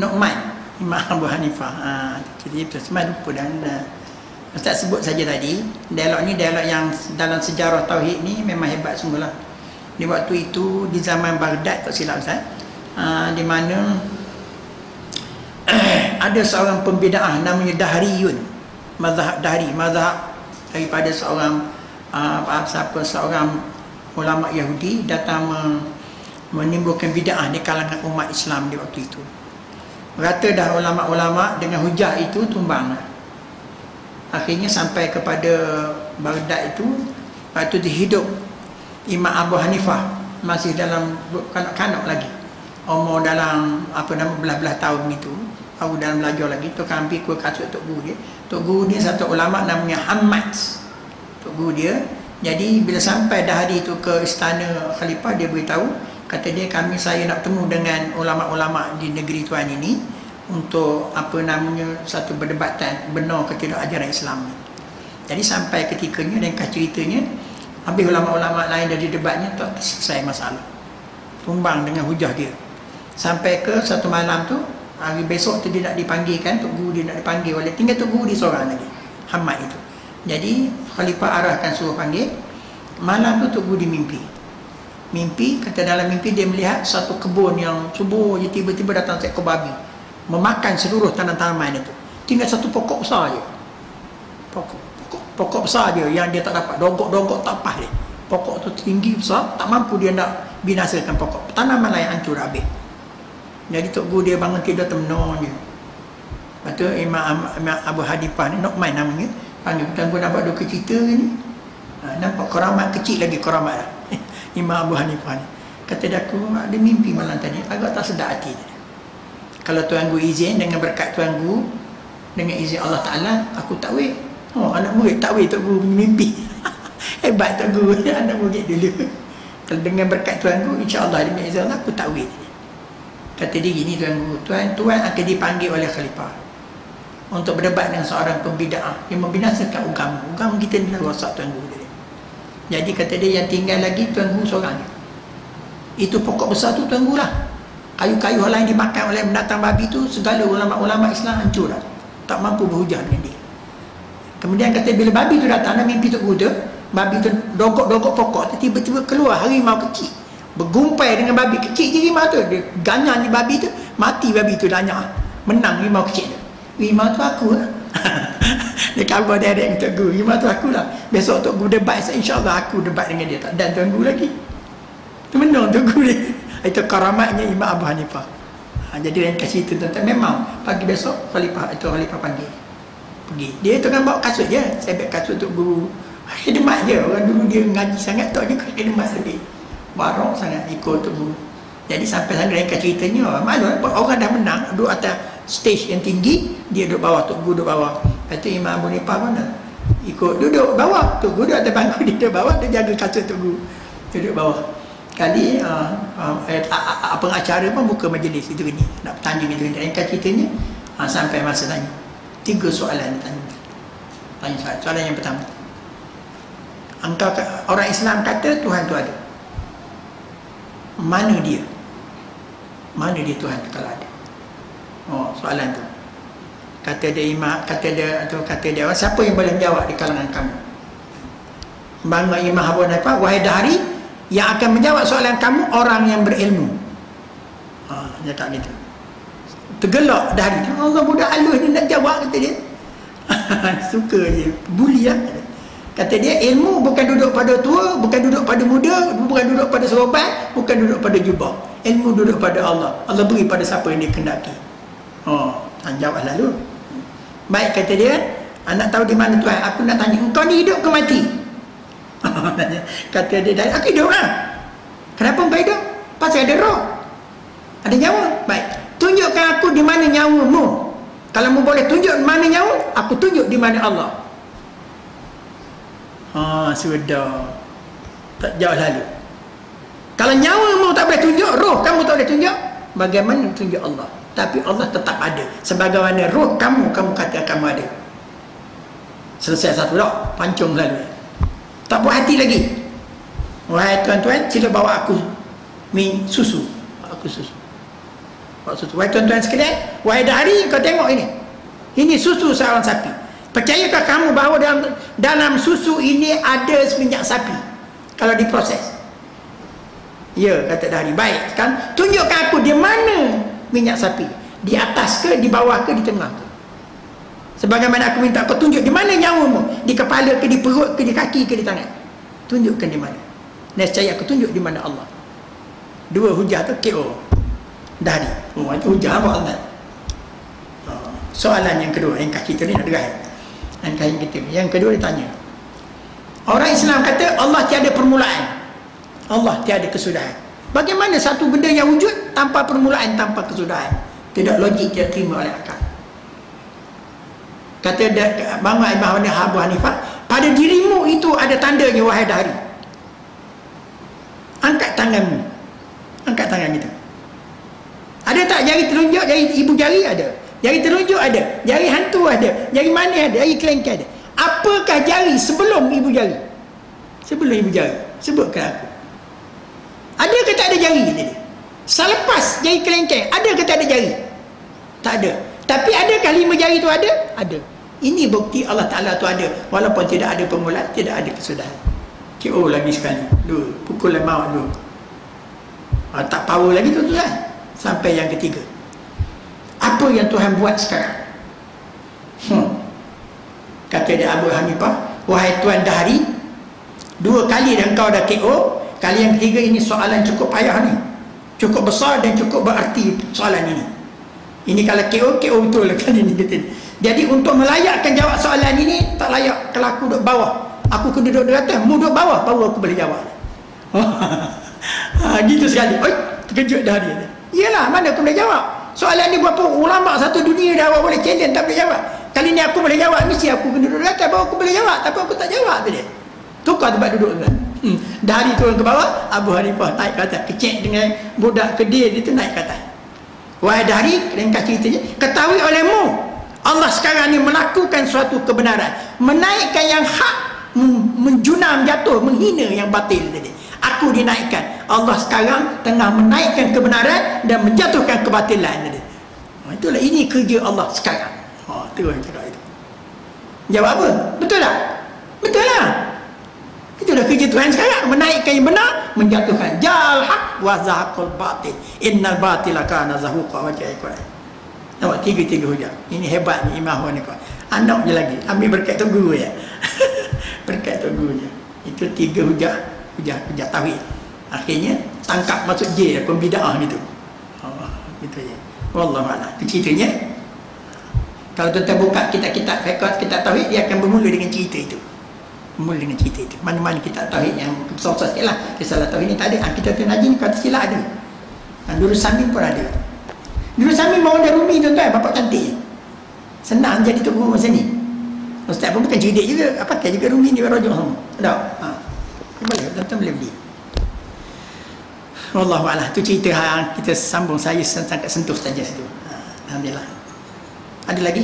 Nu'man Imam Abu Hanifah. Ha, jadi Ustaz lupa dan uh, Ustaz sebut saja tadi dialog ni dialog yang dalam sejarah tauhid ni memang hebat lah di waktu itu di zaman Baghdad tak silap Ustaz. Uh, di mana ada seorang pembidaah namanya Dahriyun. Mazhab Dahri mazhab daripada seorang uh, apa siapa? Seorang ulama Yahudi datang menimbulkan bid'ah di kalangan umat Islam di waktu itu rata dah ulama-ulama dengan hujah itu tumbang. Akhirnya sampai kepada Baghdad itu waktu dihidup. Imam Abu Hanifah masih dalam kanak-kanak lagi. Umur dalam apa nama belah-belah tahun itu aku dalam belajar lagi. Tu kan ambil kuih kasut tok guru dia. Tok guru dia satu ulama namanya Hamad tok guru dia. Jadi bila sampai dah hari itu ke istana khalifah dia beritahu kata dia kami saya nak temu dengan ulama-ulama di negeri tuan ini untuk apa namanya satu perdebatan benar ke tidak ajaran Islam ni. Jadi sampai ketikanya dan ceritanya habis ulama-ulama lain dari debatnya tak selesai masalah. Tumbang dengan hujah dia. Sampai ke satu malam tu hari besok tu dia nak dipanggilkan tok guru dia nak dipanggil oleh tinggal tok guru dia seorang lagi. Hamad itu. Jadi khalifah arahkan suruh panggil malam tu tok guru dimimpi mimpi kata dalam mimpi dia melihat satu kebun yang subuh je tiba-tiba datang seekor babi. Memakan seluruh tanam-tanaman itu. Tinggal satu pokok besar je. Pokok. Pokok, pokok besar je yang dia tak dapat. Dongkok-dongkok tak pas dia. Pokok tu tinggi besar tak mampu dia nak binasakan pokok. Tanaman lain hancur habis. Jadi Tok Guru dia bangun tidur termenung je. Lepas tu Imam, Imam Abu Hadifah ni Nokman namanya Panggil Tuan Guru nampak dua cerita ni? Ha, Nampak koramat kecil lagi koramat lah Imam Abu Hanifah ni. Kata dia aku ada mimpi malam tadi. Agak tak sedar hati dia. kalau Tuan Guru izin dengan berkat Tuan Guru dengan izin Allah Ta'ala aku tak oh anak murid tak weh Tuan Guru mimpi. Hebat Tuan Guru. Anak murid dulu. Kalau dengan berkat Tuan Guru insyaAllah dengan izin Allah aku tak kata dia gini Tuan Guru Tuan, Tuan akan dipanggil oleh Khalifah untuk berdebat dengan seorang pembida'ah yang membinasakan agama. Agama kita ni lah rosak Tuan Guru jadi kata dia yang tinggal lagi Tuan Guru seorang ni. Itu pokok besar tu Tuan Guru lah. Kayu-kayu lain dimakan oleh binatang babi tu segala ulama-ulama Islam hancur lah. Tak mampu berhujah dengan dia. Kemudian kata bila babi tu datang dan mimpi tu, babi tu dongkok-dongkok pokok tu tiba-tiba keluar harimau kecil. Bergumpai dengan babi kecil je harimau tu. Dia ganyah ni babi tu, mati babi tu danyah. Menang harimau kecil tu. Harimau tu aku lah. dia khabar direct Tok Guru. Imam tu aku lah. Besok Tok Guru debat insyaAllah aku debat dengan dia. Tak dan Tuan Guru lagi. Tu menang Guru dia itu karamatnya Imam Abu Hanifah. Ha, jadi yang kasih itu tentang memang pagi besok Khalifah itu Khalifah panggil. Pergi. Dia tu kan bawa kasut je. Saya bawa kasut Tok Guru. Khidmat je. Orang dulu dia ngaji sangat tak juga khidmat lebih barok sangat ikut Tok Guru. Jadi sampai sana mereka ceritanya. Malu orang dah menang duduk atas stage yang tinggi dia duduk bawah Tok Guru duduk bawah. Lepas tu Imam Abu Nipah mana ikut duduk bawah. Tok Guru atas bangku dia duduk bawah dia jaga kasut Tok Guru. Duduk bawah. Kali uh, uh, pengacara pun buka majlis itu gini nak bertanya itu gini yang ceritanya uh, sampai masa tanya. Tiga soalan tanya. Tanya soalan, soalan yang pertama. Engkau orang Islam kata Tuhan tu ada. Mana dia? Mana dia Tuhan kalau ada Oh, soalan tu. Kata dia imam, kata dia tu kata dia siapa yang boleh menjawab di kalangan kamu? Bangga Imam Abu Hanifah, wahai dahari yang akan menjawab soalan kamu orang yang berilmu. Ha, dia tak gitu. Tergelak dahari. Allah budak halus ni nak jawab kata dia. Suka je. Buli lah. Kata dia ilmu bukan duduk pada tua, bukan duduk pada muda, bukan duduk pada serobat, bukan duduk pada jubah. Ilmu duduk pada Allah. Allah beri pada siapa yang dia kendaki. Oh, jawab lalu. Baik kata dia, anak tahu di mana tuan? Aku nak tanya, engkau ni hidup ke mati? kata dia, aku hidup lah. Kenapa engkau hidup? Pasal ada roh. Ada nyawa. Baik. Tunjukkan aku di mana nyawamu. Kalau mu boleh tunjuk di mana nyawa, aku tunjuk di mana Allah. Ha, sudah. Tak jauh lalu. Kalau nyawamu tak boleh tunjuk, roh kamu tak boleh tunjuk, bagaimana tunjuk Allah? Tapi Allah tetap ada sebagaimana roh kamu kamu kata kamu ada selesai satu tak pancung lalu tak buat hati lagi wahai tuan-tuan sila bawa aku mi susu aku susu Bawa susu. Wahai tuan-tuan sekalian, wahai dahari kau tengok ini. Ini susu seorang sapi. Percayakah kamu bahawa dalam dalam susu ini ada seminyak sapi kalau diproses? Ya, kata dahari. Baik, kan? Tunjukkan aku di mana minyak sapi. Di atas ke, di bawah ke, di tengah ke? Sebagaimana aku minta kau tunjuk di mana nyawamu. Di kepala ke, di perut ke, di kaki ke, di tangan. Tunjukkan di mana. Nescaya aku tunjuk di mana Allah. Dua hujah tu KO Dari Oh itu hujah apa Allah oh, Soalan yang kedua. Yang kaki tu ni nak derai Yang kaki kita Yang kedua dia tanya. Orang Islam kata Allah tiada permulaan. Allah tiada kesudahan Bagaimana satu benda yang wujud Tanpa permulaan, tanpa kesudahan? Tidak logik, tidak terima oleh akal. Kata Bang Imam Abu Hanifah pada dirimu itu ada tandanya wahai dahari. Angkat tanganmu. Angkat tangan itu ada tak jari telunjuk jari ibu jari ada. Jari telunjuk ada jari hantu ada jari manis ada jari kelengkar ada. Apakah jari sebelum ibu jari? Sebelum ibu jari. Sebutkan aku ada jari tadi selepas jari kelengkar ada ke tak ada jari tak ada tapi adakah lima jari tu ada? Ada. Ini bukti Allah Ta'ala tu ada. Walaupun tidak ada permulaan, tidak ada kesudahan. KO lagi sekali. Dua. Pukul lemah dua. Ha, tak power lagi tu kan? Sampai yang ketiga. Apa yang Tuhan buat sekarang? Hmm. Kata dia Abu Hanifah, wahai Tuan Dahari, dua kali dan kau dah KO, kali yang ketiga ini soalan cukup payah ni. Cukup besar dan cukup berarti soalan ini. Ini kalau KO, KO betul lah kan ini kata. Jadi untuk melayakkan jawab soalan ini tak layak kalau aku duduk bawah. Aku kena duduk di atas, mu duduk bawah baru aku boleh jawab. ha, gitu sekali. Oi, terkejut dah dia. Iyalah, mana aku boleh jawab? Soalan ni berapa ulama satu dunia dah awak boleh challenge tak boleh jawab. Kali ni aku boleh jawab mesti aku kena duduk di atas baru aku boleh jawab. Tapi aku tak jawab tadi. Tukar tempat duduk kan. Hmm. Dari turun ke bawah, Abu Hanifah naik ke atas. Kecek dengan budak kedai dia tu naik ke atas. Wahai dari ringkas ceritanya ketahui olehmu Allah sekarang ni melakukan suatu kebenaran. Menaikkan yang hak menjunam jatuh menghina yang batil tadi. Aku dinaikkan. Allah sekarang tengah menaikkan kebenaran dan menjatuhkan kebatilan tadi. Oh, itulah ini kerja Allah sekarang. Oh, terus cakap itu. Jawab apa? Betul tak? Betul lah Itulah kerja Tuhan sekarang menaikkan yang benar, menjatuhkan jal haq wa zahaqul batil. Innal batila kana zahuqa ja'i Quran. Nampak tiga-tiga hujah. Ini hebat ni Imam ni. Anak je lagi. Ambil berkat tu guru ya. berkat tu guru je. Itu tiga hujah. Hujah, hujah tawhid. Akhirnya tangkap masuk J akun bid'ah gitu. Oh, gitu je. Wallahualam. Itu ceritanya. Kalau tuan-tuan buka kitab-kitab fiqh kita tauhid dia akan bermula dengan cerita itu mula dengan cerita itu. Mana-mana kita tauhid yang besar-besar sikit lah. Kisah tauhid ni tak ada. Ha, kita tu najin kata sila ada. Ha, Nurul Samin pun ada. Nurul Samin bawa dari Rumi tuan-tuan. Bapak cantik senang jadi tu masa ni. Ustaz pun bukan cerdik juga. Apa pakai juga Rumi ni berojok semua. Tak? Ha. boleh tuan-tuan boleh beli. Wallahualah tu cerita ha, kita sambung. Saya sampai sentuh saja situ. Ha, Alhamdulillah. Ada lagi?